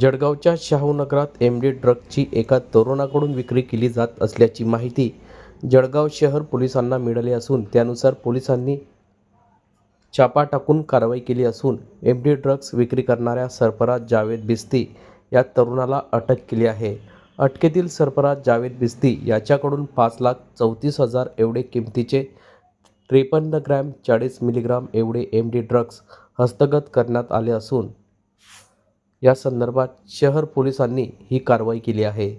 जळगावच्या शाहूनगरात M D ड्रगची एका तरुणाकडून विक्री केली जात असल्याची माहिती जळगाव शहर पोलिसांना मिळाली असून त्यानुसार पोलिसांनी छापा टाकून कारवाई केली असून एम डी ड्रग्ज विक्री करणाऱ्या सरफराज जावेद बिस्ती या तरुणाला अटक केली आहे. अटकेतील सरफराज जावेद बिस्ती याच्याकडून पाच लाख चौतीस हजार एवढे किमतीचे त्रेपन्न ग्रॅम चाळीस मिलीग्राम एवढे एम डी ड्रग्ज हस्तगत करण्यात आले असून या संदर्भात शहर पोलिसांनी ही कारवाई केली आहे.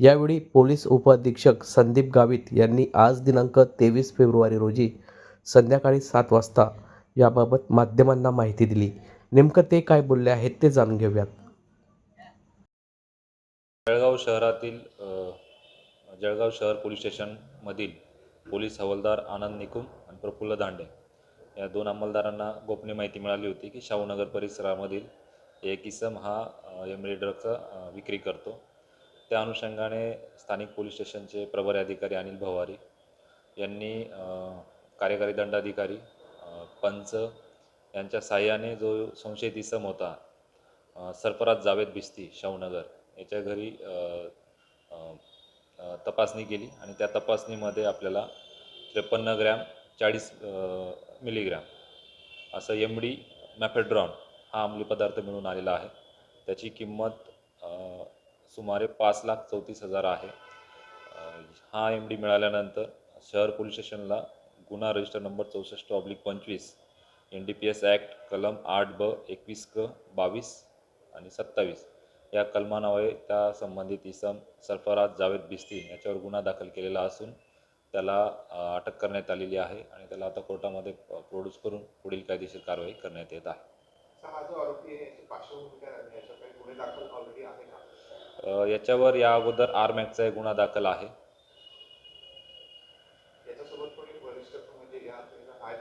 यावेळी पोलीस उपअधीक्षक संदीप गावित यांनी आज दिनांक तेवीस फेब्रुवारी रोजी संध्याकाळी सात वाजता याबाबत माध्यमांना माहिती दिली. नेमकं ते काय बोलले आहेत ते जाणून घेऊयात. जळगाव शहरातील जळगाव शहर पोलीस स्टेशनमधील पोलीस हवालदार आनंद निकुम आणि प्रफुल्ल दांडे या दोन अंमलदारांना गोपनीय माहिती मिळाली होती की शाहूनगर परिसरामधील एक इसम हा एमडी ड्रगचा विक्री करतो. त्या अनुषंगाने स्थानिक पोलीस स्टेशनचे प्रभारी अधिकारी अनिल भवारी यांनी कार्यकारी दंडाधिकारी पंच यांच्या साह्याने जो संशयित इसम होता सरफराज जावेद भिस्ती शाहूनगर याच्या घरी तपासणी केली आणि त्या तपासणीमध्ये आपल्याला त्रेपन्न ग्रॅम चाळीस मिलीग्रॅम असं एम डी मॅफेड्रॉन हा अंमली पदार्थ मिळून आलेला आहे. त्याची किंमत सुमारे पाच लाख चौतीस हजार आहे. हा एम डी मिळाल्यानंतर शहर पोलीस स्टेशनला गुन्हा रजिस्टर नंबर चौसष्ट ऑब्लिक पंचवीस N D P S act कलम आठ ब एकवीस क बावीस आणि सत्तावीस या कलमानावे त्या संबंधित इसम सरफराज जावेद बिस्ती याच्यावर गुन्हा दाखल केलेला असून त्याला अटक करण्यात आलेली आहे आणि त्याला आता कोर्टामध्ये प्रोड्यूस करून पुढील कायदेशीर कारवाई करण्यात येत आहे. याच्यावर या अगोदर आरमॅकचा एक गुन्हा दाखल आहे. म्हणजे आहे?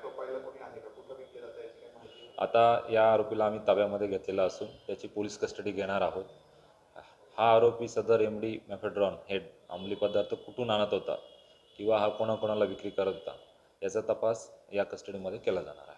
आता या आरोपीला आम्ही ताब्यामध्ये घेतलेला असून त्याची पोलीस कस्टडी घेणार आहोत. हा आरोपी सदर एम डी मॅफेड्रॉन हे अंमली पदार्थ कुठून आणत होता किंवा हा कोणाकोणाला विक्री करत होता याचा तपास या कस्टडीमध्ये केला जाणार आहे.